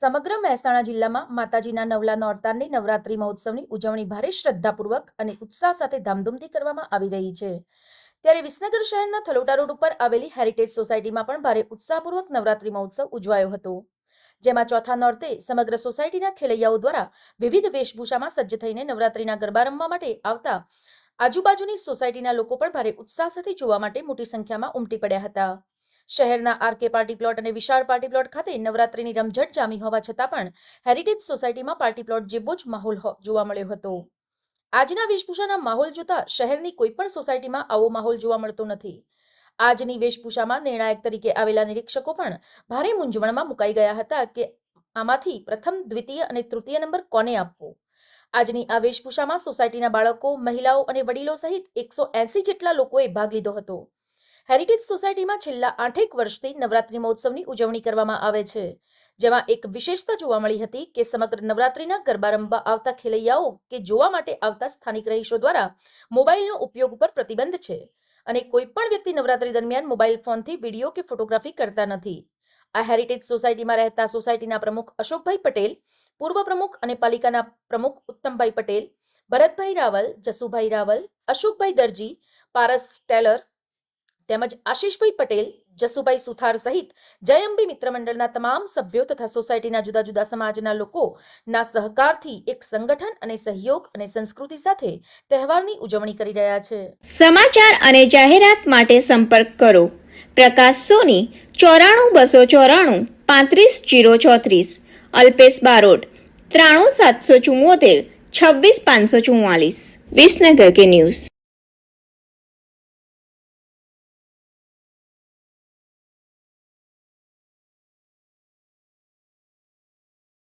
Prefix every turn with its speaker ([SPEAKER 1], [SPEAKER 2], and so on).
[SPEAKER 1] સમગ્ર મહેસાણા જિલ્લામાં માતાજીના નવલા નોરતાની નવરાત્રી મહોત્સવની ઉજવણી ભારે શ્રદ્ધાપૂર્વક અને ઉત્સાહ સાથે ધામધૂમથી કરવામાં આવી રહી છે. ત્યારે વિસનગર શહેરના થલોટા રોડ ઉપર આવેલી હેરિટેજ સોસાયટીમાં પણ ભારે ઉત્સાહપૂર્વક નવરાત્રી મહોત્સવ ઉજવાયો હતો. જેમાં ચોથા નોરતે સમગ્ર સોસાયટીના ખેલૈયાઓ દ્વારા વિવિધ વેશભૂષામાં સજ્જ થઈને નવરાત્રીના ગરબા રમવા માટે આવતા આજુબાજુની સોસાયટીના લોકો પણ ભારે ઉત્સાહ સાથે જોવા માટે મોટી સંખ્યામાં ઉમટી પડ્યા હતા. શહેરના આરકે પાર્ટી પ્લોટ અને વિશાળ પાર્ટી પ્લોટ ખાતે નવરાત્રીની રમઝટ જામી હોવા છતાં પણ હેરિટેજ સોસાયટીમાં પાર્ટી પ્લોટ જેવો જ માહોલ જોવા મળ્યો હતો. આજના વેશભૂષાના માહોલ જોતા શહેરની કોઈ પણ સોસાયટીમાં આવો માહોલ જોવા મળતો નથી. આજની વેશભૂષામાં નિર્ણાયક તરીકે આવેલા નિરીક્ષકો પણ ભારે મૂંઝવણમાં મુકાઈ ગયા હતા કે આમાંથી પ્રથમ, દ્વિતીય અને તૃતીય નંબર કોને આપવો? આજની આ વેશભૂષામાં સોસાયટીના બાળકો, મહિલાઓ અને વડીલો સહિત એકસો એસી જેટલા લોકોએ ભાગ લીધો હતો. હેરિટેજ સોસાયટીમાં છેલ્લા આઠેક વર્ષથી નવરાત્રી મહોત્સવની ઉજવણી કરવામાં આવે છે, જેમાં એક વિશેષતા જોવા મળી હતી કે સમગ્ર નવરાત્રીના ગરબા રમવા આવતા ખેલૈયાઓ કે જોવા માટે આવતા સ્થાનિક રહીશો દ્વારા મોબાઈલનો ઉપયોગ ઉપર પ્રતિબંધ છે અને કોઈ પણ વ્યક્તિ નવરાત્રી દરમિયાન મોબાઈલ ફોનથી વીડિયો કે ફોટોગ્રાફી કરતા નથી. આ હેરિટેજ સોસાયટીમાં રહેતા સોસાયટીના પ્રમુખ અશોકભાઈ પટેલ, પૂર્વ પ્રમુખ અને પાલિકાના પ્રમુખ ઉત્તમભાઈ પટેલ, ભરતભાઈ રાવલ, જસુભાઈ રાવલ, અશોકભાઈ દરજી, પારસ ટેલર તેમજ આશીષભાઈ પટેલ, જસુભાઈ સુથાર સહિત જયંબી મિત્ર મંડળના તમામ સભ્યો તથા સોસાયટીના જુદા જુદા સમાજના લોકોના સહકારથી એક સંગઠન અને સહયોગ અને સંસ્કૃતિ સાથે તહેવારની ઉજવણી કરી રહ્યા છે.
[SPEAKER 2] સમાચાર અને જાહેરાત માટે સંપર્ક કરો. પ્રકાશ સોની, ચોરાણું બસો ચોરાણું, પાંત્રીસ જીરો ચોત્રીસ. અલ્પેશ બારોટ, ત્રાણું સાતસો ચુમ્મોતેર છવ્વીસ પાંચસો ચુમ્માલીસ વિસનગર કે ન્યૂઝ.